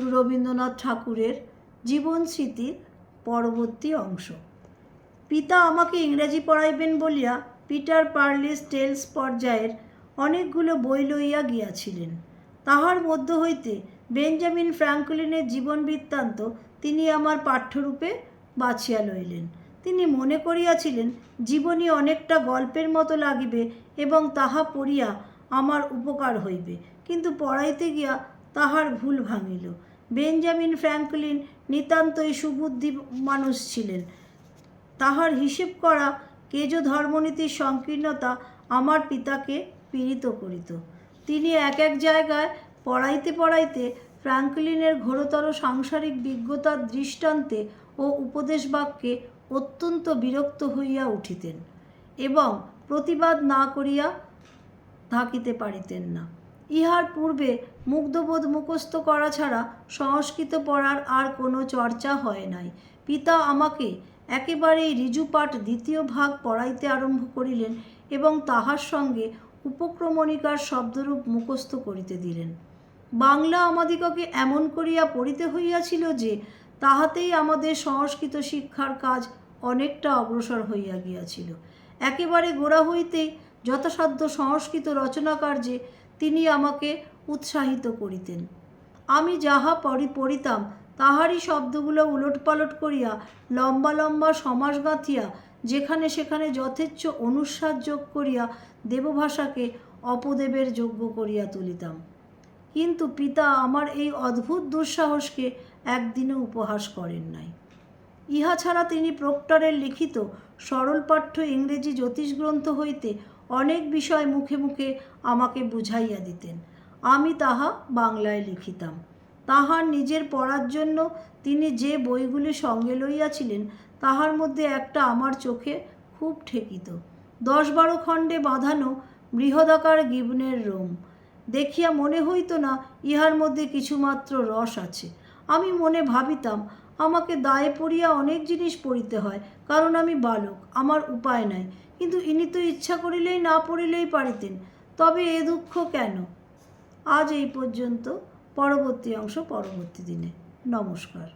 কবিগুরু রবীন্দ্রনাথ ঠাকুরের জীবন স্মৃতির পরবর্তী অংশ। পিতা আমাকে ইংরেজি পড়াইবেন বলিয়া পিটার পার্লিস টেলস পর্যায়ের অনেকগুলো বই লইয়া গিয়াছিলেন। তাহার মধ্য হইতে বেঞ্জামিন ফ্র্যাঙ্কলিনের জীবন বৃত্তান্ত তিনি আমার পাঠ্যরূপে বাছিয়া লইলেন। তিনি মনে করিয়াছিলেন, জীবনী অনেকটা গল্পের মতো লাগিবে এবং তাহা পড়িয়া আমার উপকার হইবে, কিন্তু পড়াইতে গিয়া তাহার ভুল ভাঙিল। বেঞ্জামিন ফ্র্যাঙ্কলিন নিতান্তই সুবুদ্ধি মানুষ ছিলেন। তাহার হিসেব করা কেজ ধর্মনীতির সংকীর্ণতা আমার পিতাকে পীড়িত করিত। তিনি এক এক জায়গায় পড়াইতে পড়াইতে ফ্র্যাঙ্কলিনের ঘোরতর সাংসারিক বিজ্ঞতার দৃষ্টান্তে ও উপদেশ বাক্যে অত্যন্ত বিরক্ত হইয়া উঠিতেন এবং প্রতিবাদ না করিয়া থাকিতে পারিতেন না। ইহার পূর্বে মুগ্ধবোধ মুখস্থ করা ছাড়া সংস্কৃত পড়ার আর কোনো চর্চা হয় নাই। পিতা আমাকে একেবারেই ঋজুপাঠ দ্বিতীয় ভাগ পড়াইতে আরম্ভ করিলেন এবং তাহার সঙ্গে উপক্রমণিকার শব্দরূপ মুখস্থ করিতে দিলেন। বাংলা আমাদিগকে এমন করিয়া পড়িতে হইয়াছিল যে, তাহাতেই আমাদের সংস্কৃত শিক্ষার কাজ অনেকটা অগ্রসর হইয়া গিয়াছিল। একেবারে গোড়া হইতেই যথাসাধ্য সংস্কৃত রচনা কার্যে তিনি আমাকে উৎসাহিত করিতেন। আমি যাহা পড়ি পড়িতাম তাহারই শব্দগুলো উলটপালট করিয়া লম্বা লম্বা সমাস গাঁথিয়া, যেখানে সেখানে যথেচ্ছ অনুস্বার যোগ করিয়া দেবভাষাকে অপদেবের যোগ্য করিয়া তুলিতাম। কিন্তু পিতা আমার এই অদ্ভুত দুঃসাহসকে একদিনও উপহাস করেন নাই। ইহা ছাড়া তিনি প্রক্টরের লিখিত সরলপাঠ্য ইংরেজি জ্যোতিষ গ্রন্থ হইতে অনেক বিষয় মুখে মুখে আমাকে বুঝাইয়া দিতেন। আমি তাহা বাংলায় লিখিতাম। তাহার নিজের পড়ার জন্য তিনি যে বইগুলি সঙ্গে লইয়াছিলেন, তাহার মধ্যে একটা আমার চোখে খুব ঠেকিত। দশ বারো খণ্ডে বাঁধানো বৃহদাকার গিবনের রোম। দেখিয়া মনে হইত না ইহার মধ্যে কিছুমাত্র রস আছে। আমি মনে ভাবিতাম, আমাকে দায়ে পড়িয়া অনেক জিনিস পড়িতে হয়, কারণ আমি বালক, আমার উপায় নাই। কিন্তু ইনি তো ইচ্ছা করিলেই না পড়িলেই পারিতেন, তবে এ দুঃখ কেন? আজ এই পর্যন্ত পরবর্তী অংশ পরবর্তী দিনে। নমস্কার।